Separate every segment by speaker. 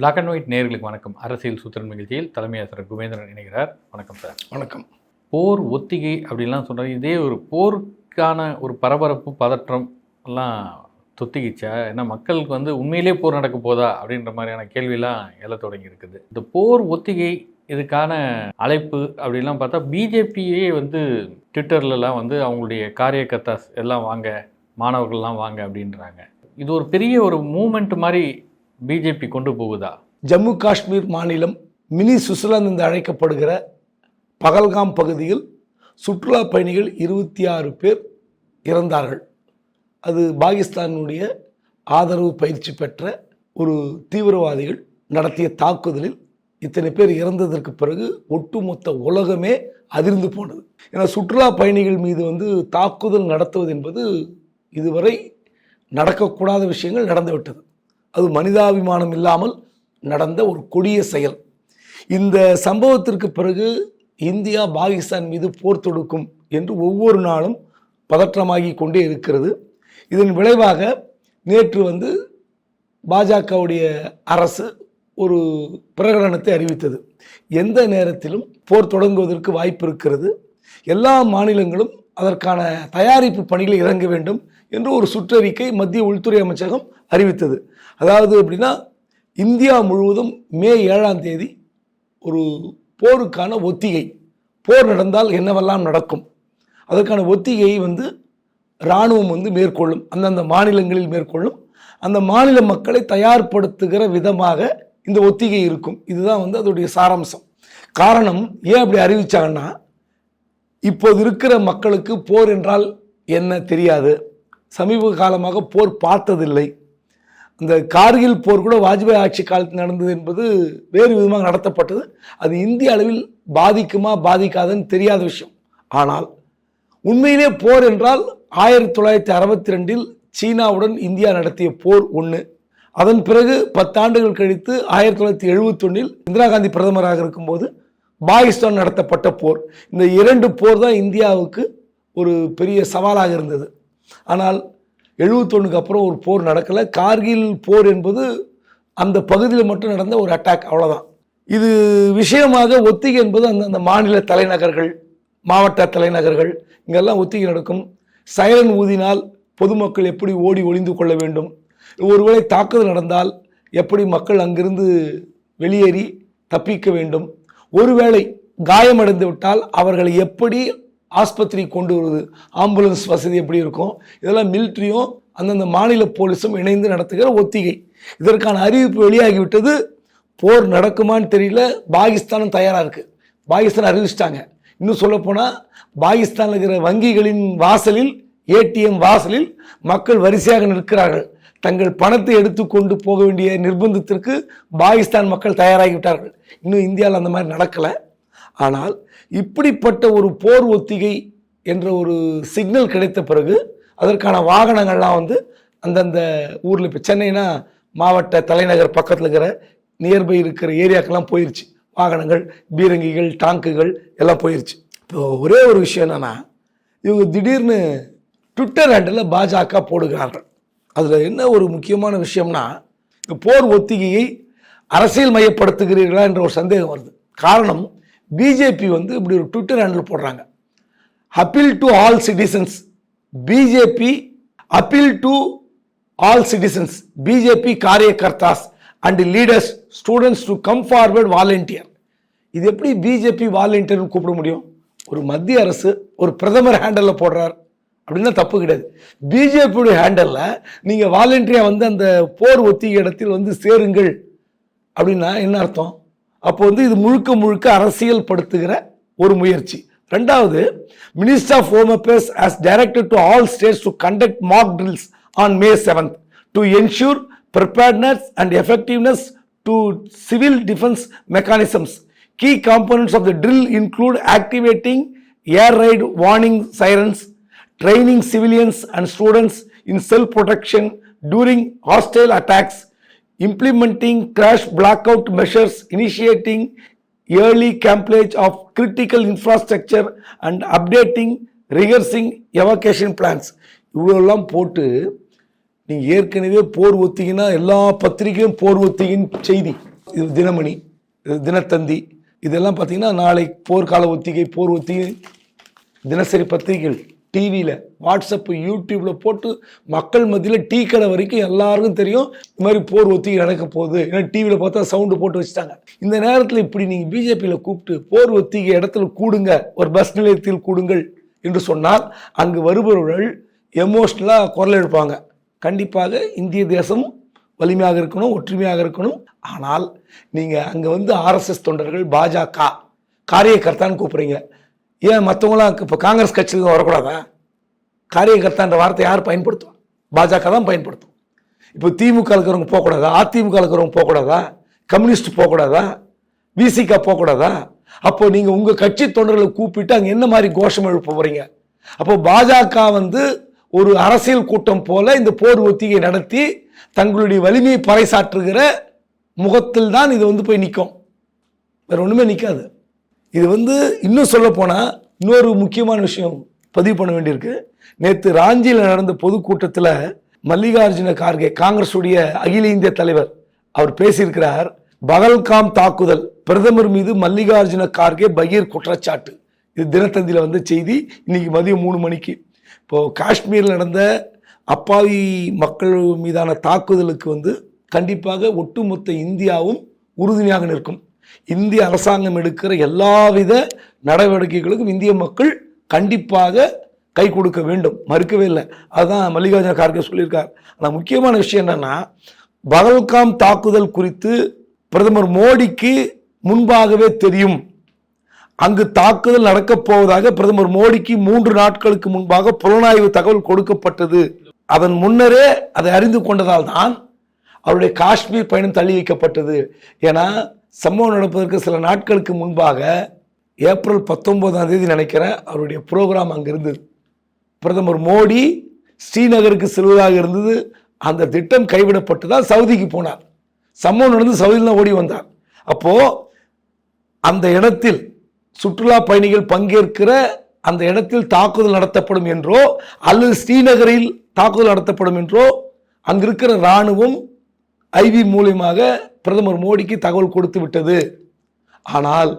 Speaker 1: Black and white நேர்களுக்கு வணக்கம். அரசியல் சூத்திரன் நிகழ்ச்சியில் தலைமை ஆசிரியர் குபேந்திரன் இணைகிறார். வணக்கம் சார்
Speaker 2: வணக்கம்.
Speaker 1: போர் ஒத்திகை அப்படின்லாம் சொல்கிறாங்க இதே ஒரு போருக்கான ஒரு பரபரப்பு பதற்றம் எல்லாம் தொத்திக்கிச்சா? ஏன்னா மக்களுக்கு வந்து உண்மையிலே போர் நடக்க போதா? அப்படின்ற மாதிரியான கேள்வியெல்லாம் எழ தொடங்கி இருக்குது. இந்த போர் ஒத்திகை இதுக்கான அழைப்பு அப்படிலாம் பார்த்தா பிஜேபியே வந்து ட்விட்டர்லலாம் வந்து அவங்களுடைய காரியகர்த்தாஸ் எல்லாம் வாங்க மாணவர்கள்லாம் வாங்க அப்படின்றாங்க. இது ஒரு பெரிய ஒரு மூமெண்ட் மாதிரி பிஜேபி கொண்டு போகுதா?
Speaker 2: ஜம்மு காஷ்மீர் மாநிலம் மினி சுவிட்சர்லாந்து என்று அழைக்கப்படுகிற பகல்காம் பகுதியில் சுற்றுலா பயணிகள் இருபத்தி ஆறு பேர் இறந்தார்கள். அது பாகிஸ்தானுடைய ஆதரவு பயிற்சி பெற்ற ஒரு தீவிரவாதிகள் நடத்திய தாக்குதலில் இத்தனை பேர் இறந்ததற்கு பிறகு ஒட்டுமொத்த உலகமே அதிர்ந்து போனது. ஏன்னா சுற்றுலா பயணிகள் மீது வந்து தாக்குதல் நடத்துவது என்பது இதுவரை நடக்கக்கூடாத விஷயங்கள் நடந்துவிட்டது. அது மனிதாபிமானம் இல்லாமல் நடந்த ஒரு கொடிய செயல். இந்த சம்பவத்திற்கு பிறகு இந்தியா பாகிஸ்தான் மீது போர் தொடுக்கும் என்று ஒவ்வொரு நாளும் பதற்றமாகி கொண்டே இருக்கிறது. இதன் விளைவாக நேற்று வந்து பாஜகவுடைய அரசு ஒரு பிரகடனத்தை அறிவித்தது. எந்த நேரத்திலும் போர் தொடங்குவதற்கு வாய்ப்பு இருக்கிறது. எல்லா மாநிலங்களும் அதற்கான தயாரிப்பு பணிகளை இறங்க வேண்டும் என்று ஒரு சுற்றறிக்கை மத்திய உள்துறை அமைச்சகம் அறிவித்தது. அதாவது எப்படின்னா இந்தியா முழுவதும் மே ஏழாம் தேதி ஒரு போருக்கான ஒத்திகை. போர் நடந்தால் என்னவெல்லாம் நடக்கும்? அதற்கான ஒத்திகையை வந்து இராணுவம் வந்து மேற்கொள்ளும் அந்தந்த மாநிலங்களில் மேற்கொள்ளும். அந்த மாநில மக்களை தயார்படுத்துகிற விதமாக இந்த ஒத்திகை இருக்கும். இதுதான் வந்து அதோடைய சாராம்சம். காரணம் ஏன் அப்படி அறிவித்தாங்கன்னா இப்போது இருக்கிற மக்களுக்கு போர் என்றால் என்ன தெரியாது. சமீப காலமாக போர் பார்த்ததில்லை. இந்த கார்கில் போர் கூட வாஜ்பாய் ஆட்சி காலத்தில் நடந்தது என்பது வேறு விதமாக நடத்தப்பட்டது. அது இந்திய அளவில் பாதிக்குமா பாதிக்காதுன்னு தெரியாத விஷயம். ஆனால் உண்மையிலே போர் என்றால் ஆயிரத்தி தொள்ளாயிரத்தி அறுபத்தி ரெண்டில் சீனாவுடன் இந்தியா நடத்திய போர் ஒன்று அதன் பிறகு பத்தாண்டுகள் கழித்து ஆயிரத்தி தொள்ளாயிரத்தி எழுபத்தொன்னில் இந்திரா காந்தி பிரதமராக இருக்கும்போது பாகிஸ்தான் நடத்தப்பட்ட போர். இந்த இரண்டு போர் தான் இந்தியாவுக்கு ஒரு பெரிய சவாலாக இருந்தது. ஆனால் எழுபத்தொன்னுக்கு அப்புறம் ஒரு போர் நடக்கலை. கார்கில் போர் என்பது அந்த பகுதியில் மட்டும் நடந்த ஒரு அட்டாக் அவ்வளோதான் இது விஷயமாக ஒத்திகை என்பது அந்த அந்த மாநில தலைநகர்கள் மாவட்ட தலைநகர்கள் இங்கெல்லாம் ஒத்திகை நடக்கும். சைரன் ஊதினால் பொதுமக்கள் எப்படி ஓடி ஒளிந்து கொள்ள வேண்டும்? ஒருவேளை தாக்குதல் நடந்தால் எப்படி மக்கள் அங்கிருந்து வெளியேறி தப்பிக்க வேண்டும்? ஒருவேளை காயமடைந்து விட்டால் அவர்களை எப்படி ஆஸ்பத்திரி கொண்டு வருவது ஆம்புலன்ஸ் வசதி எப்படி இருக்கும்? இதெல்லாம் மிலிட்ரியும் அந்தந்த மாநில போலீஸும் இணைந்து நடத்துகிற ஒத்திகை. இதற்கான அறிவிப்பு வெளியாகிவிட்டது. போர் நடக்குமான்னு தெரியல. பாகிஸ்தானும் தயாராக இருக்குது பாகிஸ்தான் அறிவிச்சிட்டாங்க. இன்னும் சொல்லப்போனால் பாகிஸ்தானில் இருக்கிற வங்கிகளின் வாசலில் ஏடிஎம் வாசலில் மக்கள் வரிசையாக நிற்கிறார்கள். தங்கள் பணத்தை எடுத்து கொண்டு போக வேண்டிய நிர்பந்தத்திற்கு பாகிஸ்தான் மக்கள் தயாராகிவிட்டார்கள். இன்னும் இந்தியாவில் அந்த மாதிரி நடக்கலை. ஆனால் இப்படிப்பட்ட ஒரு போர் ஒத்திகை என்ற ஒரு சிக்னல் கிடைத்த பிறகு அதற்கான வாகனங்கள்லாம் வந்து அந்தந்த ஊரில் இப்போ சென்னைனா மாவட்ட தலைநகர் பக்கத்தில் இருக்கிற நியர்பை இருக்கிற ஏரியாக்கெல்லாம் போயிடுச்சு வாகனங்கள் பீரங்கிகள் டாங்குகள் எல்லாம் போயிருச்சு. இப்போ ஒரே ஒரு விஷயம் என்னென்னா இவங்க திடீர்னு ட்விட்டர் ஹேண்டில் பாஜக போடுகிறார்கள். அதில் என்ன ஒரு முக்கியமான விஷயம்னா இந்த போர் ஒத்திகையை அரசியல் மையப்படுத்துகிறீர்களா என்ற ஒரு சந்தேகம் வருது. காரணம் பிஜேபி வந்து இப்படி ஒரு ட்விட்டர் ஹேண்டில் போடுறாங்க. Appeal to all citizens BJP appeal to all citizens BJP காரியகர்த்தாஸ் and leaders students to come forward volunteer இது எப்படி பிஜேபி வாலண்டியர்னு கூப்பிட முடியும்? ஒரு மத்திய அரசு ஒரு பிரதமர் ஹேண்டலில் போடுறார். அப்படின்னா தப்பு கிடையாது. பிஜேபியுடைய ஹேண்டலில் நீங்கள் வாலண்டியராக வந்து அந்த போர் ஒத்திகை இடத்தில் வந்து சேருங்கள். அப்படின்னா என்ன அர்த்தம்? அப்போ வந்து இது முழுக்க முழுக்க அரசியல் படுத்துகிற ஒரு முயற்சி ரெண்டாவது minister of home affairs as directed to all states to conduct mock drills on May seventh to ensure preparedness and effectiveness to civil defence mechanisms key components of the drill include activating air raid warning sirens training civilians and students in self protection during hostile attacks implementing crash blackout measures, initiating early camouflage of critical infrastructure, and updating rehearsing evacuation plans. இவ்வளோலாம் போட்டு நீங்கள் ஏற்கனவே போர் ஒத்திகைனா எல்லா பத்திரிகையும் போர் ஒத்திகைன்னு செய்தி இது தினமணி இது தினத்தந்தி இதெல்லாம் பார்த்தீங்கன்னா நாளை போர்க்கால ஒத்திகை போர் ஒத்திகை தினசரி பத்திரிகைகள் டிவியில் வாட்ஸ்அப்பு யூடியூப்பில் போட்டு மக்கள் மத்தியில் டீ கடை வரைக்கும் எல்லாருக்கும் தெரியும் இது மாதிரி போர் ஒத்திகை நடக்க போகுது. ஏன்னா டிவியில் பார்த்தா சவுண்டு போட்டு வச்சுட்டாங்க. இந்த நேரத்தில் இப்படி நீங்கள் பிஜேபியில் கூப்பிட்டு போர் ஒத்திகை இடத்துல கூடுங்க ஒரு பஸ் நிலையத்தில் கூடுங்கள் என்று சொன்னால் அங்கு வருபவர்கள் எமோஷ்னலாக குரல் எழுப்பாங்க. கண்டிப்பாக இந்திய தேசம் வலிமையாக இருக்கணும் ஒற்றுமையாக இருக்கணும். ஆனால் நீங்கள் அங்கே வந்து ஆர்எஸ்எஸ் தொண்டர்கள் பாஜக காரியகர்த்தான்னு கூப்பிட்றீங்க. ஏன் மற்றவங்களாம் இப்போ காங்கிரஸ் கட்சியில் வரக்கூடாதா? காரியகர்த்தான்ற வார்த்தை யார் பயன்படுத்துவா பாஜக தான் பயன்படுத்தும். இப்போ திமுக இருக்கிறவங்க போகக்கூடாதா? அதிமுக இருக்கிறவங்க போகக்கூடாதா? கம்யூனிஸ்ட் போகக்கூடாதா? விசிகா போகக்கூடாதா? அப்போ நீங்கள் உங்கள் கட்சி தொண்டர்களை கூப்பிட்டு அங்கே என்ன மாதிரி கோஷம் எழுப்ப போகிறீங்க அப்போ பாஜக வந்து ஒரு அரசியல் கூட்டம் போல இந்த போர் ஒத்திகை நடத்தி தங்களுடைய வலிமையை பறைசாற்றுகிற முகத்தில் தான் இது வந்து போய் நிற்கும் வேற ஒன்றுமே நிற்காது இது வந்து இன்னும் சொல்லப்போனால் இன்னொரு முக்கியமான விஷயம் பதிவு பண்ண வேண்டியிருக்கு. நேற்று ராஞ்சியில் நடந்த பொதுக்கூட்டத்தில் மல்லிகார்ஜுன கார்கே காங்கிரஸுடைய அகில இந்திய தலைவர் அவர் பேசியிருக்கிறார் பகல்காம் தாக்குதல் பிரதமர் மீது மல்லிகார்ஜுன கார்கே பகீர் குற்றச்சாட்டு. இது தினத்தந்தியில் வந்த செய்தி. இன்னைக்கு மதியம் மூணு மணிக்கு. இப்போது காஷ்மீரில் நடந்த அப்பாவி மக்கள் மீதான தாக்குதலுக்கு வந்து கண்டிப்பாக ஒட்டுமொத்த இந்தியாவும் உறுதுணையாக நிற்கும். இந்திய அரசாங்கம் எடுக்கிற எல்லாவித நடவடிக்கைகளுக்கும் இந்திய மக்கள் கண்டிப்பாக கை கொடுக்க வேண்டும். மறுக்கவே இல்லை. அதுதான் மல்லிகார்ஜுன கார்கே சொல்லியிருக்கார். ஆனால் முக்கியமான விஷயம் என்னென்னா பகல்காம் தாக்குதல் குறித்து பிரதமர் மோடிக்கு முன்பாகவே தெரியும். அங்கு தாக்குதல் நடக்கப் போவதாக பிரதமர் மோடிக்கு மூன்று நாட்களுக்கு முன்பாக புலனாய்வு தகவல் கொடுக்கப்பட்டது. அதன் முன்னரே அதை அறிந்து கொண்டதால் தான் அவருடைய காஷ்மீர் பயணம் தள்ளி வைக்கப்பட்டது. ஏன்னா சம்பவம் நடப்பதற்கு சில நாட்களுக்கு முன்பாக ஏப்ரல் பத்தொன்பதாம் தேதி நினைக்கிறேன் அவருடைய ப்ரோக்ராம் அங்கே இருந்தது. பிரதமர் மோடி ஸ்ரீநகருக்கு செல்வதாக இருந்தது. அந்த திட்டம் கைவிடப்பட்டதால் சவுதிக்கு போனார். சம்பவம் நடந்து சவுதியில் தான் ஓடி வந்தார். அப்போது அந்த இடத்தில் சுற்றுலா பயணிகள் பங்கேற்கிற அந்த இடத்தில் தாக்குதல் நடத்தப்படும் என்றோ அல்லது ஸ்ரீநகரில் தாக்குதல் நடத்தப்படும் என்றோ அங்கிருக்கிற இராணுவம் ஐவி மூலியமாக பிரதமர் மோடிக்கு தகவல் கொடுத்து விட்டது. ஆனால்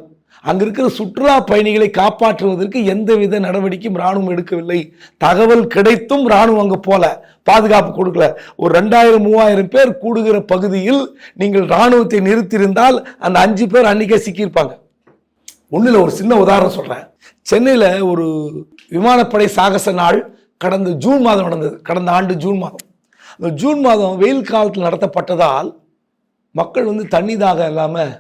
Speaker 2: அங்க இருக்கிற சுற்றுலா பயணிகளை காப்பாற்றுவதற்கு எந்தவித நடவடிக்கையும் ராணுவம் எடுக்கவில்லை. தகவல் கிடைத்தும் ராணுவம் அங்கே போல பாதுகாப்பு கொடுக்கல. ஒரு ரெண்டாயிரம் மூவாயிரம் பேர் கூடுகிற பகுதியில் நீங்கள் ராணுவத்தை நிறுத்தியிருந்தால் அந்த அஞ்சு பேர் அன்னைக்கே சிக்கியிருப்பாங்க. ஒன்றில் ஒரு சின்ன உதாரணம் சொல்கிறேன் சென்னையில் ஒரு விமானப்படை சாகச நாள் கடந்த ஜூன் மாதம் நடந்தது. கடந்த ஆண்டு ஜூன் மாதம். அந்த ஜூன் மாதம் வெயில் காலத்தில் நடத்தப்பட்டதால் மக்கள் வந்து தண்ணி தாகம் இல்லாமல்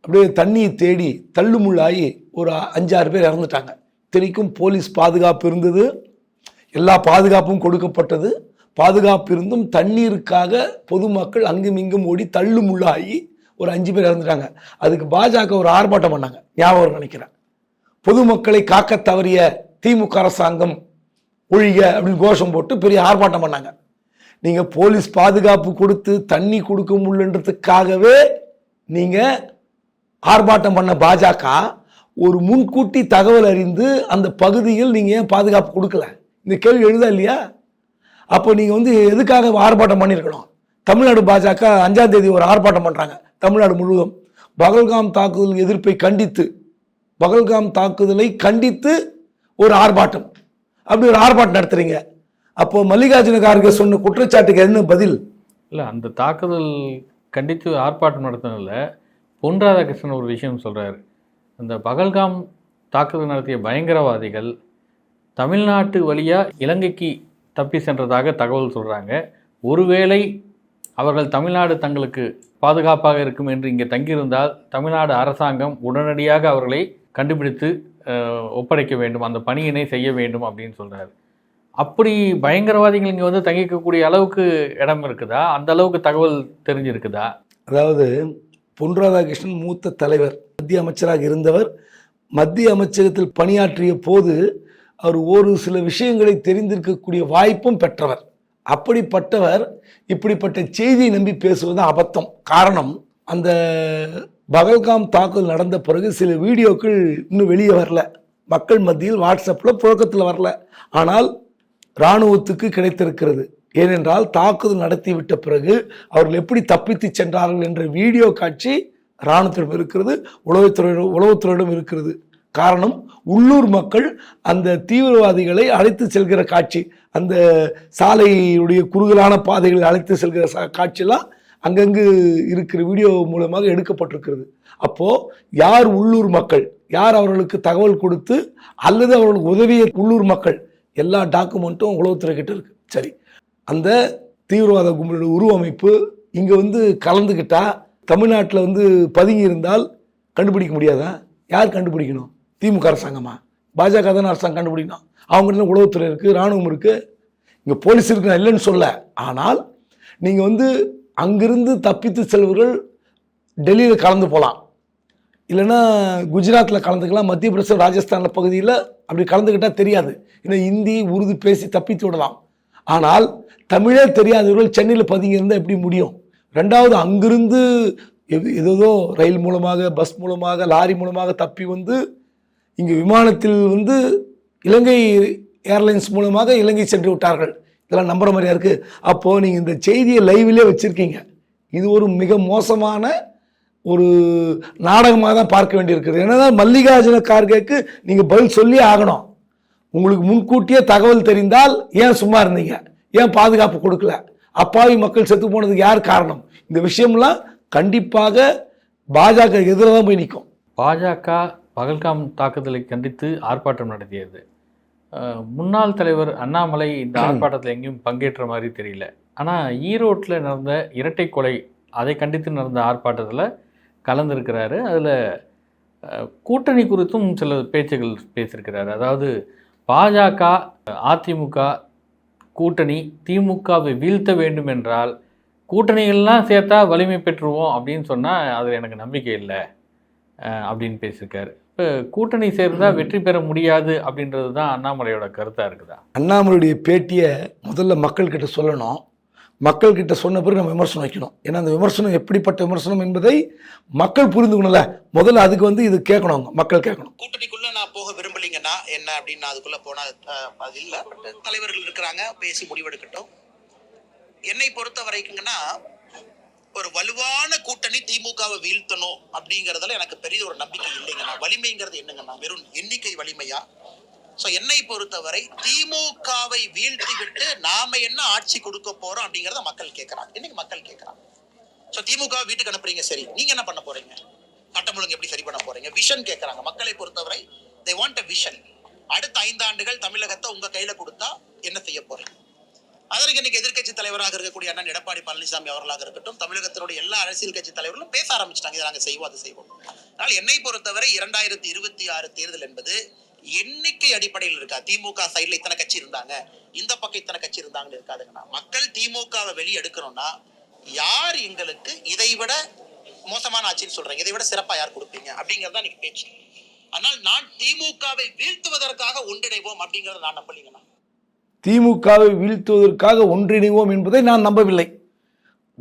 Speaker 2: அப்படியே தண்ணியை தேடி தள்ளுமுள்ளாகி ஒரு அஞ்சாறு பேர் இறந்துட்டாங்க. இத்தனைக்கும் போலீஸ் பாதுகாப்பு இருந்தது. எல்லா பாதுகாப்பும் கொடுக்கப்பட்டது. பாதுகாப்பு இருந்தும் தண்ணீருக்காக பொதுமக்கள் அங்கும் இங்கும் ஓடி தள்ளுமுள்ளாகி ஒரு அஞ்சு பேர் இறந்துட்டாங்க. அதுக்கு பாஜக ஒரு ஆர்ப்பாட்டம் பண்ணாங்க. ஞாபகம் நினைக்கிறேன். பொதுமக்களை காக்க தவறிய திமுக அரசாங்கம் ஒழிக அப்படின்னு கோஷம் போட்டு பெரிய ஆர்ப்பாட்டம் பண்ணாங்க. நீங்க போலீஸ் பாதுகாப்பு கொடுத்து தண்ணி கொடுக்க முடியன்றதுக்காகவே நீங்க ஆர்ப்பாட்டம் பண்ண பாஜக ஒரு முன்கூட்டி தகவல் அறிந்து அந்த பகுதியில் நீங்க ஏன் பாதுகாப்பு கொடுக்கல? இந்த கேள்வி எழுதா இல்லையா? அப்போ நீங்க வந்து எதுக்காக ஆர்ப்பாட்டம் பண்ணியிருக்கணும்? தமிழ்நாடு பாஜக அஞ்சாம் தேதி ஒரு ஆர்ப்பாட்டம் பண்றாங்க தமிழ்நாடு முழுவதும். பகல்காம் தாக்குதல் எதிர்ப்பை கண்டித்து பகல்காம் தாக்குதலை கண்டித்து ஒரு ஆர்ப்பாட்டம். அப்படி ஒரு ஆர்ப்பாட்டம் நடத்துறீங்க. அப்போ மல்லிகார்ஜுன கார்கே சொன்ன குற்றச்சாட்டுக்கு என்ன பதில்?
Speaker 1: இல்லை அந்த தாக்குதல் கண்டித்து ஆர்ப்பாட்டம் நடத்தினதில் பொன் ராதாகிருஷ்ணன் ஒரு விஷயம் சொல்கிறாரு அந்த பகல்காம் தாக்குதல் நடத்திய பயங்கரவாதிகள் தமிழ்நாட்டு வழியாக இலங்கைக்கு தப்பி சென்றதாக தகவல் சொல்கிறாங்க ஒருவேளை அவர்கள் தமிழ்நாடு தங்களுக்கு பாதுகாப்பாக இருக்கும் என்று இங்கே தங்கியிருந்தால் தமிழ்நாடு அரசாங்கம் உடனடியாக அவர்களை கண்டுபிடித்து ஒப்படைக்க வேண்டும். அந்த பணியினை செய்ய வேண்டும் அப்படின்னு சொல்கிறார் அப்படி பயங்கரவாதிகள் இங்கே வந்து தங்கிக்கக்கூடிய அளவுக்கு இடம் இருக்குதா? அந்த அளவுக்கு தகவல் தெரிஞ்சிருக்குதா?
Speaker 2: அதாவது பொன் ராதாகிருஷ்ணன் மூத்த தலைவர் மத்திய அமைச்சராக இருந்தவர் மத்திய அமைச்சகத்தில் பணியாற்றிய போது அவர் ஒரு சில விஷயங்களை தெரிந்திருக்கக்கூடிய வாய்ப்பும் பெற்றவர். அப்படிப்பட்டவர் இப்படிப்பட்ட செய்தியை நம்பி பேசுவது அபத்தம். காரணம் அந்த பகல்காம் தாக்குதல் நடந்த பிறகு சில வீடியோக்கள் இன்னும் வெளியே வரல. மக்கள் மத்தியில் வாட்ஸ்அப்பில் புழக்கத்தில் வரல. ஆனால் இராணுவத்துக்கு கிடைத்திருக்கிறது. ஏனென்றால் தாக்குதல் நடத்திவிட்ட பிறகு அவர்கள் எப்படி தப்பித்து சென்றார்கள் என்ற வீடியோ காட்சி இராணுவத்திடம் இருக்கிறது உளவுத்துறையிடம் உளவுத்துறையிடம் இருக்கிறது. காரணம் உள்ளூர் மக்கள் அந்த தீவிரவாதிகளை அழைத்து செல்கிற காட்சி. அந்த சாலையுடைய குறுகலான பாதைகளில் அழைத்து செல்கிற காட்சியெல்லாம் அங்கங்கு இருக்கிற வீடியோ மூலமாக எடுக்கப்பட்டிருக்கிறது. அப்போ யார் உள்ளூர் மக்கள்? யார் அவர்களுக்கு தகவல் கொடுத்து அல்லது அவர்களுக்கு உதவிய உள்ளூர் மக்கள்? எல்லா டாக்குமெண்ட்டும் உளவுத்துறை கிட்ட இருக்கு. சரி. அந்த தீவிரவாத கும்பலோட உருவமைப்பு இங்கே வந்து கலந்துக்கிட்டா தமிழ்நாட்டில் வந்து பதுங்கி இருந்தால் கண்டுபிடிக்க முடியாதா? யார் கண்டுபிடிக்கணும்? திமுக அரசாங்கமா? பாஜக தானே அரசாங்கம் கண்டுபிடிக்கணும். அவங்ககிட்ட உளவுத்துறை இருக்குது இராணுவம் இருக்குது இங்கே போலீஸ் இருக்கு நான் இல்லைன்னு சொல்ல ஆனால் நீங்கள் வந்து அங்கிருந்து தப்பித்து செல்வர்கள் டெல்லியில் கலந்து போகலாம் இல்லைன்னா குஜராத்தில் கலந்துக்கலாம் மத்திய பிரதேசம் ராஜஸ்தான் பகுதியில் அப்படி கலந்துக்கிட்டால் தெரியாது. ஏன்னா ஹிந்தி உருது பேசி தப்பித்து விடலாம். ஆனால் தமிழே தெரியாதவர்கள் சென்னையில் பதுங்கி இருந்தால் எப்படி முடியும்? ரெண்டாவது அங்கிருந்து எது- ஏதேதோ ரயில் மூலமாக பஸ் மூலமாக லாரி மூலமாக தப்பி வந்து இங்கே விமானத்தில் வந்து இலங்கை ஏர்லைன்ஸ் மூலமாக இலங்கை சென்று விட்டார்கள். இதெல்லாம் நம்புகிற மாதிரியா இருக்குது அப்போது நீங்கள் இந்த செய்தியை லைவிலே வச்சுருக்கீங்க. இது ஒரு மிக மோசமான ஒரு நாடகமாக தான் பார்க்க வேண்டியிருக்கிறது என்னதான் மல்லிகார்ஜுன கார்கேக்கு நீங்க பதில் சொல்லி ஆகணும். உங்களுக்கு முன்கூட்டியே தகவல் தெரிந்தால் ஏன் சும்மா இருந்தீங்க? ஏன் பாதுகாப்பு கொடுக்கல? அப்பாவி மக்கள் செத்து போனதுக்கு யார் காரணம்? இந்த விஷயம்லாம் கண்டிப்பாக பாஜக எதிராக தான் போய் நிற்கும்
Speaker 1: பாஜக பகல்காம் தாக்குதலை கண்டித்து ஆர்ப்பாட்டம் நடத்தியது. முன்னாள் தலைவர் அண்ணாமலை இந்த ஆர்ப்பாட்டத்தில் எங்கேயும் பங்கேற்ற மாதிரி தெரியல. ஆனால் ஈரோட்டில் நடந்த இரட்டை கொலை அதை கண்டித்து நடந்த ஆர்ப்பாட்டத்தில் கலந்துருக்கிறாரு. அதில் கூட்டணி குறித்தும் சில பேச்சுகள் பேசியிருக்கிறாரு. அதாவது பாஜக அதிமுக கூட்டணி திமுகவை வீழ்த்த வேண்டும் என்றால் கூட்டணிகள்லாம் சேர்த்தா வலிமை பெற்றுருவோம் அப்படின்னு சொன்னால் அதில் எனக்கு நம்பிக்கை இல்லை அப்படின்னு பேசியிருக்காரு. இப்போ கூட்டணி சேர்ந்தால் வெற்றி பெற முடியாது அப்படின்றது தான் அண்ணாமலையோட கருத்தாக இருக்குதா?
Speaker 2: அண்ணாமலையுடைய பேட்டியை முதல்ல மக்கள்கிட்ட சொல்லணும். மக்கள்கிட்ட சொன்ன பிறகு நம்ம விமர்சனம் வைக்கணும். ஏன்னா அந்த விமர்சனம் எப்படிப்பட்ட விமர்சனம் என்பதை மக்கள் புரிந்துக்கணும்ல. முதல்ல அதுக்கு வந்து இது கேட்கணும் அவங்க. மக்கள் கேட்கணும்.
Speaker 3: கூட்டணிக்குள்ள நான் போக விரும்பலீங்கன்னா என்ன அப்படின்னு நான் அதுக்குள்ள போனா அது இல்ல. தலைவர்கள் இருக்கிறாங்க பேசி முடிவெடுக்கட்டும். என்னை பொறுத்த வரைக்குங்கன்னா ஒரு வலுவான கூட்டணி திமுகவை வீழ்த்தணும் அப்படிங்கறதுல எனக்கு பெரிய ஒரு நம்பிக்கை இல்லைங்கண்ணா வலிமைங்கிறது என்னங்கண்ணா வெறும் எண்ணிக்கை வலிமையா? ஸோ என்னை பொறுத்தவரை திமுகவை வீழ்த்தி விட்டு நாம என்ன ஆட்சி கொடுக்க போறோம் அப்படிங்கறத மக்கள் கேட்கறாங்க. இன்னைக்கு மக்கள் கேட்கறாங்க? ஸோ திமுக வீட்டுக்கு அனுப்புறீங்க சரி. நீங்க என்ன பண்ண போறீங்க? சட்டம் ஒழுங்கு எப்படி சரி பண்ண போறீங்க? விஷன் கேட்கறாங்க. மக்களை பொறுத்தவரை தே வாண்ட் அ விஷன் அடுத்த ஐந்தாண்டுகள் தமிழகத்தை உங்க கையில கொடுத்தா என்ன செய்ய போறீங்க? அதற்கு இன்னைக்கு எதிர்க்கட்சி தலைவராக இருக்கக்கூடிய அண்ணன் எடப்பாடி பழனிசாமி அவர்களாக இருக்கட்டும் தமிழகத்தினுடைய எல்லா அரசியல் கட்சி தலைவர்களும் பேச ஆரம்பிச்சிட்டாங்க. இதை நாங்கள் செய்வோம் அதை செய்வோம். அதனால் என்னை பொறுத்தவரை இரண்டாயிரத்தி இருபத்தி ஆறு தேர்தல் என்பது எண்ணிக்கை அடிப்படையில் இருக்கா? திமுக சைட்ல இத்தனை கட்சி இருந்தாங்க. இந்த பக்கம் இத்தனை கட்சி இருந்தாங்கன்னு இருக்காதுங்கண்ணா. மக்கள் திமுகவை வெளியெடுக்கணும்னா யார் எங்களுக்கு இதை விட மோசமான ஆட்சின்னு சொல்றீங்க? இதை விட சிறப்பா யார் கொடுப்பீங்க? அப்படிங்கறது தான் இன்னைக்கு பேச்சு. ஆனால் நான் திமுகவை வீழ்த்துவதற்காக ஒன்றிணைவோம் அப்படிங்கறத நான் நம்பலீங்கண்ணா.
Speaker 2: திமுகவை வீழ்த்துவதற்காக ஒன்றிணைவோம் என்பதை நான் நம்பவில்லை.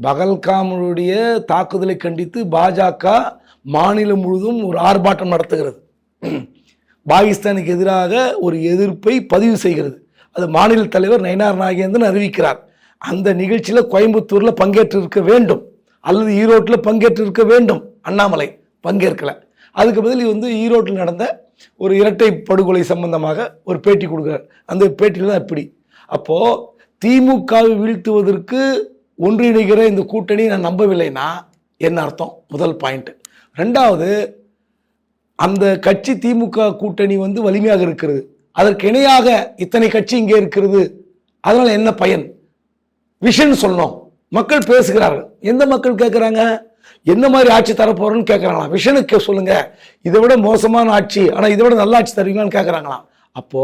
Speaker 2: பகல்காமனுடைய தாக்குதலை கண்டித்து பாஜக மாநிலம் முழுவதும் ஒரு ஆர்ப்பாட்டம் நடத்துகிறது. பாகிஸ்தானுக்கு எதிராக ஒரு எதிர்ப்பை பதிவு செய்கிறது. அது மாநில தலைவர் நயினார் நாகேந்திரன் அறிவிக்கிறார். அந்த நிகழ்ச்சியில் கோயம்புத்தூரில் பங்கேற்றிருக்க வேண்டும். அல்லது ஈரோட்டில் பங்கேற்றிருக்க வேண்டும். அண்ணாமலை பங்கேற்கலை. அதுக்கு பதில் வந்து ஈரோட்டில் நடந்த ஒரு இரட்டை படுகொலை சம்பந்தமாக ஒரு பேட்டி கொடுக்குறார். அந்த பேட்டியில் தான் இப்படி. அப்போது திமுகவை வீழ்த்துவதற்கு ஒன்றிணைகிற இந்த கூட்டணி நான் நம்பவில்லைன்னா என்ன அர்த்தம்? முதல் பாயிண்ட்டு ரெண்டாவது அந்த கட்சி திமுக கூட்டணி வந்து வலிமையாக இருக்கிறது. அதற்கு இணையாக இத்தனை கட்சி இங்கே இருக்கிறது. அதனால் என்ன பயன்? விஷன் சொல்லணும் மக்கள் பேசுகிறார்கள். எந்த மக்கள் கேட்குறாங்க? என்ன மாதிரி ஆட்சி தரப்போறோன்னு கேட்குறாங்களாம். விஷனுக்கு சொல்லுங்க. இதை விட மோசமான ஆட்சி. ஆனால் இதை விட நல்ல ஆட்சி தருவீங்களான்னு கேட்குறாங்களாம். அப்போ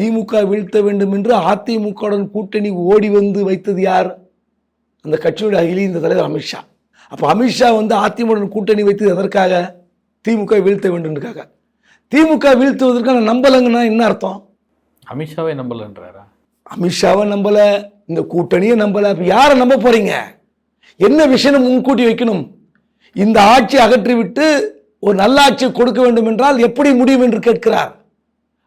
Speaker 2: திமுக வீழ்த்த வேண்டும் என்று அதிமுகவுடன் கூட்டணி ஓடி வந்து வைத்தது யார்? அந்த கட்சியுடைய அகில இந்த தலைவர் அமித்ஷா. அப்போ அமித்ஷா வந்து அதிமுகவுடன் கூட்டணி வைத்தது எதற்காக? திமுக வீழ்த்த வேண்டும்ன்றக்காக திமுக வீழ்த்துவதற்கான நம்பலங்கன்னா என்ன அர்த்தம்?
Speaker 1: அமித்ஷாவே நம்பலன்றாரா?
Speaker 2: அமித்ஷாவை நம்பல இந்த கூட்டணியை நம்பல. அப்ப யாரை நம்ப போறீங்க? என்ன விஷயம் முன்கூட்டி வைக்கணும். இந்த ஆட்சி அகற்றிவிட்டு ஒரு நல்ல ஆட்சி கொடுக்க வேண்டும் என்றால் எப்படி முடியும் என்று கேட்கிறார்.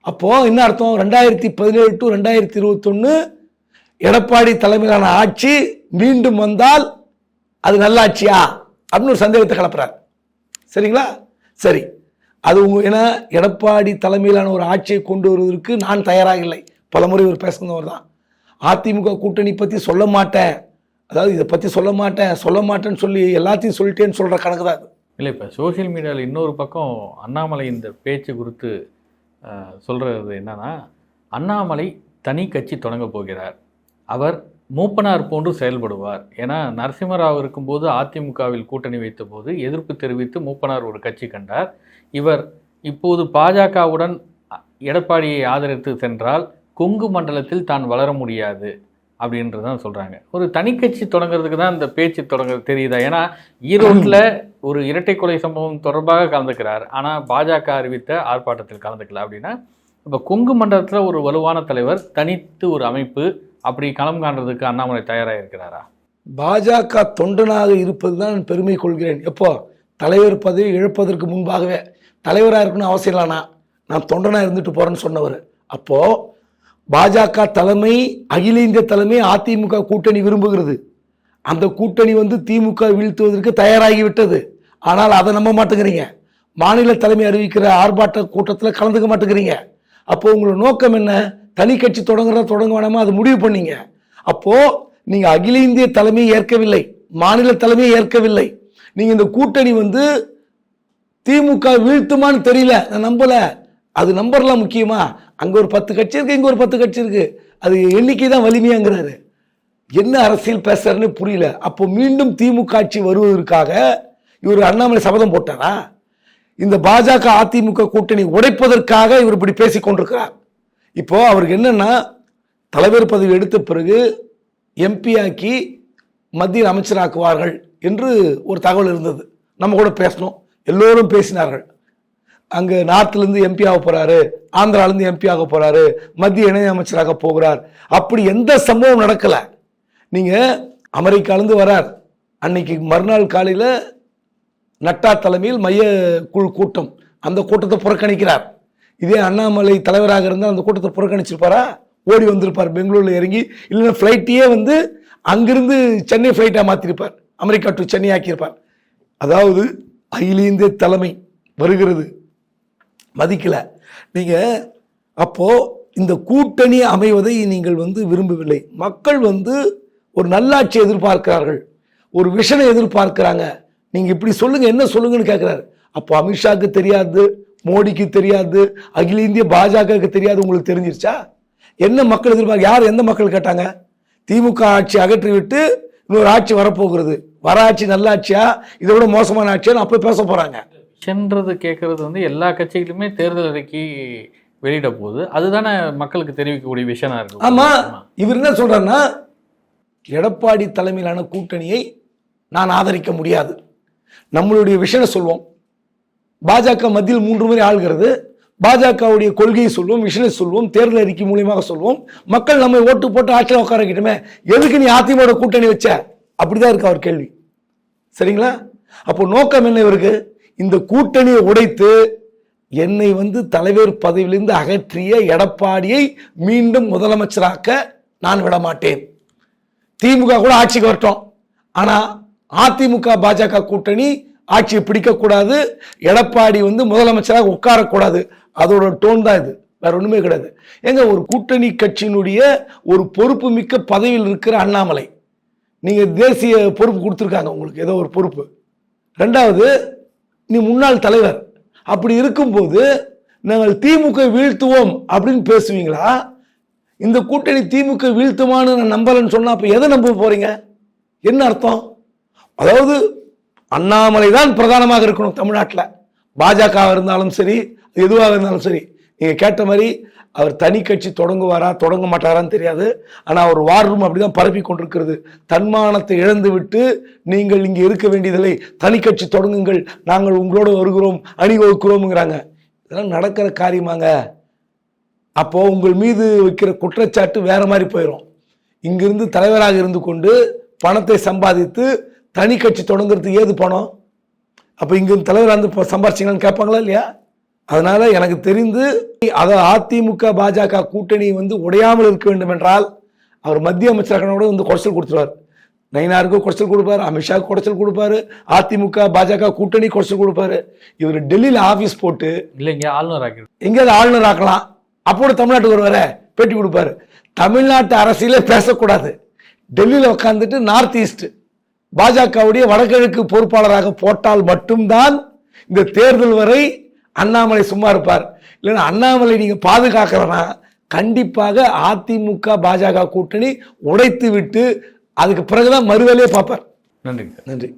Speaker 2: அப்போ என்ன அர்த்தம்? ரெண்டாயிரத்தி பதினேழு டு ரெண்டாயிரத்தி இருபத்தொன்னு எடப்பாடி தலைமையிலான ஆட்சி மீண்டும் வந்தால் அது நல்லாட்சியா அப்படின்னு ஒரு சந்தேகத்தை கிளப்புறார். சரிங்களா? சரி. அது உங்க ஏன்னா எடப்பாடி தலைமையிலான ஒரு ஆட்சியை கொண்டு வருவதற்கு நான் தயாராக இல்லை. பலமுறை இவர் பேசுனவர் தான். அதிமுக கூட்டணி பற்றி சொல்ல மாட்டேன். அதாவது இதை பற்றி சொல்ல மாட்டேன் சொல்ல மாட்டேன்னு சொல்லி எல்லாத்தையும் சொல்லிட்டேன்னு சொல்கிற கணக்கு தான் அது.
Speaker 1: இல்லை இப்போ சோஷியல் மீடியாவில் இன்னொரு பக்கம் அண்ணாமலை இந்த பேச்சு குறித்து சொல்கிறது என்னன்னா அண்ணாமலை தனி கட்சி தொடங்க போகிறார். அவர் மூப்பனார் போன்று செயல்படுவார். ஏன்னா நரசிம்மராவ் இருக்கும்போது அதிமுகவில் கூட்டணி வைத்தபோது எதிர்ப்பு தெரிவித்து மூப்பனார் ஒரு கட்சி கண்டார். இவர் இப்போது பாஜகவுடன் எடப்பாடியை ஆதரித்து சென்றால் கொங்கு மண்டலத்தில் தான் வளர முடியாது அப்படின்றது தான் சொல்கிறாங்க ஒரு தனிக்கட்சி தொடங்குறதுக்கு தான் இந்த பேச்சு தொடங்க தெரியுதா? ஏன்னா ஈரோட்டில் ஒரு இரட்டை கொலை சம்பவம் தொடர்பாக கலந்துக்கிறார். ஆனால் பாஜக அறிவித்த ஆர்ப்பாட்டத்தில் கலந்துக்கல அப்படின்னா இப்போ கொங்கு மண்டலத்தில் ஒரு வலுவான தலைவர் தனித்து ஒரு அமைப்பு அப்படி களம் காண்றதுக்கு அண்ணாமலை தயாராக இருக்கிறாரா?
Speaker 2: பாஜக தொண்டனாக இருப்பது தான் நான் பெருமை கொள்கிறேன். எப்போ? தலைவர் பதவி இழப்பதற்கு முன்பாகவே. தலைவராக இருக்கணும்னு அவசியம் இல்லைனா நான் தொண்டனாக இருந்துட்டு போகிறேன்னு சொன்னவர். அப்போது பாஜக தலைமை அகில இந்திய தலைமை அதிமுக கூட்டணி விரும்புகிறது. அந்த கூட்டணி வந்து திமுக வீழ்த்துவதற்கு தயாராகிவிட்டது. ஆனால் அதை நம்ப மாட்டேங்கிறீங்க. மாநில தலைமை அறிவிக்கிற ஆர்ப்பாட்ட கூட்டத்தில் கலந்துக்க மாட்டேங்கிறீங்க. அப்போ உங்களோட நோக்கம் என்ன? தனி கட்சி தொடங்குறதா தொடங்க வேணாமா அது முடிவு பண்ணீங்க. அப்போ நீங்க அகில இந்திய தலைமையை ஏற்கவில்லை. மாநில தலைமையை ஏற்கவில்லை. நீங்க இந்த கூட்டணி வந்து திமுக வீழ்த்துமான்னு தெரியல. நான் நம்பல. அது நம்பர்லாம் முக்கியமா? அங்க ஒரு பத்து கட்சி இருக்கு இங்க ஒரு பத்து கட்சி இருக்கு. அது எண்ணிக்கை தான் வலிமையாங்கிறாரு. என்ன அரசியல் பேசுறாருன்னு புரியல. அப்போ மீண்டும் திமுக ஆட்சி வருவதற்காக இவர் அண்ணாமலை சபதம் போட்டாரா? இந்த பாஜக அதிமுக கூட்டணி உடைப்பதற்காக இவர் இப்படி பேசிக் கொண்டிருக்கிறார் இப்போ அவருக்கு என்னன்னா தலைவர் பதவி எடுத்த பிறகு எம்பி ஆக்கி மத்தியில் அமைச்சராக்குவார்கள் என்று ஒரு தகவல் இருந்தது. நம்ம கூட பேசணும். எல்லோரும் பேசினார்கள். அங்கே நார்த்லேருந்து எம்பி ஆக போறாரு ஆந்திராலேருந்து எம்பி ஆக போறாரு மத்திய இணையமைச்சராக போகிறார். அப்படி எந்த சம்பவம் நடக்கல. நீங்க அமெரிக்காலேருந்து வரார். அன்னைக்கு மறுநாள் காலையில் நட்டா தலைமையில் மைய குழு கூட்டம். அந்த கூட்டத்தை புறக்கணிக்கிறார். இதே அண்ணாமலை தலைவராக இருந்தால் அந்த கூட்டத்தை புறக்கணிச்சிருப்பாரா? ஓடி வந்திருப்பார் பெங்களூரில் இறங்கி. இல்லைன்னா ஃப்ளைட்டையே வந்து அங்கிருந்து சென்னை ஃப்ளைட்டாக மாற்றிருப்பார் அமெரிக்கா டு சென்னை ஆக்கியிருப்பார். அதாவது அகில இந்திய தலைமை வருகிறது. மதிக்கலை. நீங்கள் அப்போது இந்த கூட்டணி அமைவதை நீங்கள் வந்து விரும்பவில்லை. மக்கள் வந்து ஒரு நல்லாட்சி எதிர்பார்க்கிறார்கள். ஒரு விஷனை எதிர்பார்க்கிறாங்க. நீங்கள் இப்படி சொல்லுங்கள் என்ன சொல்லுங்கன்னு கேட்குறாரு அப்போ அமித்ஷாவுக்கு தெரியாது. மோடிக்கு தெரியாது அகில இந்திய பாஜகவுக்கு தெரியாது உங்களுக்கு தெரிஞ்சிருச்சா? என்ன மக்கள் எதிர்பார்க்க யார் எந்த மக்கள் கேட்டாங்க? திமுக ஆட்சி அகற்றி விட்டு இன்னொரு ஆட்சி வரப்போகிறது. வர ஆட்சி நல்ல ஆட்சியா? இதை விட மோசமான ஆட்சியா அப்போ பேச போறாங்க.
Speaker 1: சென்றது கேட்கறது வந்து எல்லா கட்சிகளுமே தேர்தல் அறிக்கை வெளியிட போகுது. அதுதானே மக்களுக்கு தெரிவிக்கக்கூடிய விஷயமா இருக்கு.
Speaker 2: ஆமா. இவர் என்ன சொல்றாருன்னா எடப்பாடி தலைமையிலான கூட்டணியை நான் ஆதரிக்க முடியாது. நம்மளுடைய விஷயம் சொல்வோம். பாஜக மத்தியில் மூன்று முறை ஆள்கிறது. பாஜகவுடைய கொள்கையை சொல்வோம் விஷனை சொல்வோம் தேர்தல் அறிக்கை மூலியமாக சொல்வோம். மக்கள் நம்மை ஓட்டு போட்டு ஆட்சியில் உட்கார எதுக்கு நீ அதிமுக கூட்டணி வச்ச? அப்படிதான் இருக்கு அவர் கேள்வி. சரிங்களா? அப்போ நோக்கம் என்ன இவருக்கு? இந்த கூட்டணியை உடைத்து என்னை வந்து தலைவர் பதவியிலிருந்து அகற்றிய எடப்பாடியை மீண்டும் முதலமைச்சராக்க நான் விட மாட்டேன் திமுக கூட ஆட்சிக்கு வரட்டும். ஆனால் அதிமுக பாஜக கூட்டணி ஆட்சியை பிடிக்கக்கூடாது எடப்பாடி வந்து முதலமைச்சராக உட்காரக்கூடாது. அதோட டோன் தான் இது. வேற ஒண்ணுமே கிடையாது. ஏங்க ஒரு கூட்டணி கட்சியினுடைய ஒரு பொறுப்பு மிக்க பதவியில் இருக்கிற அண்ணாமலை நீங்க தேசிய பொறுப்பு கொடுத்துருக்காங்க உங்களுக்கு ஏதோ ஒரு பொறுப்பு. ரெண்டாவது நீ முன்னாள் தலைவர். அப்படி இருக்கும்போது நாங்கள் திமுக வீழ்த்துவோம் அப்படின்னு பேசுவீங்களா? இந்த கூட்டணி திமுக வீழ்த்துமான்னு நான் நம்பலன்னு சொன்னா அப்ப எதை நம்ப போறீங்க? என்ன அர்த்தம்? அதாவது அண்ணாமலை தான் பிரதானமாக இருக்கணும் தமிழ்நாட்டில். பாஜக இருந்தாலும் சரி எதுவாக இருந்தாலும் சரி நீங்கள் கேட்ட மாதிரி அவர் தனி கட்சி தொடங்குவாரா தொடங்க மாட்டாரான்னு தெரியாது. ஆனால் அவர் வார் ரூம் அப்படிதான் பரப்பி கொண்டிருக்கிறது. தன்மானத்தை இழந்து விட்டு நீங்கள் இங்கே இருக்க வேண்டியதில்லை. தனி கட்சி தொடங்குங்கள் நாங்கள் உங்களோட வருகிறோம் அணிவகுக்கிறோம்ங்கிறாங்க. இதெல்லாம் நடக்கிற காரியமாங்க. அப்போது உங்கள் மீது வைக்கிற குற்றச்சாட்டு வேற மாதிரி போயிடும் இங்கிருந்து தலைவராக இருந்து கொண்டு பணத்தை சம்பாதித்து தனி கட்சி தொடங்குறதுக்கு ஏது பணம்? அப்போ இங்கிருந்து தலைவராக இருந்து இப்போ சம்பாரிச்சிங்களான்னு கேட்பாங்களா இல்லையா? அதனால எனக்கு தெரிந்து அதை அதிமுக பாஜக கூட்டணி வந்து உடையாமல் இருக்க வேண்டும் என்றால் அவர் மத்திய அமைச்சராக கூட வந்து குறைச்சல் கொடுத்துருவார். நயினாருக்கும் குறைச்சல் கொடுப்பாரு அமித்ஷாவுக்கு குறைச்சல் கொடுப்பாரு அதிமுக பாஜக கூட்டணி குறைச்சல் கொடுப்பாரு. இவர் டெல்லியில் ஆஃபீஸ் போட்டு
Speaker 1: இல்லைங்க ஆளுநர் ஆக்கி
Speaker 2: எங்கேயாவது ஆளுநர் ஆக்கலாம். அப்போது தமிழ்நாட்டுக்கு வருவார பேட்டி கொடுப்பாரு. தமிழ்நாட்டு அரசியலே பேசக்கூடாது. டெல்லியில் உட்காந்துட்டு நார்த் ஈஸ்ட் பாஜகவுடைய வடகிழக்கு பொறுப்பாளராக போட்டால் மட்டும்தான் இந்த தேர்தல் வரை அண்ணாமலை சும்மா இருப்பார். இல்லைன்னா அண்ணாமலை நீங்க பாதுகாக்கலனா கண்டிப்பாக அதிமுக பாஜக கூட்டணி உடைத்து விட்டு அதுக்கு பிறகுதான் மறுவேலையே பார்ப்பார்.
Speaker 1: சார்
Speaker 2: நன்றி.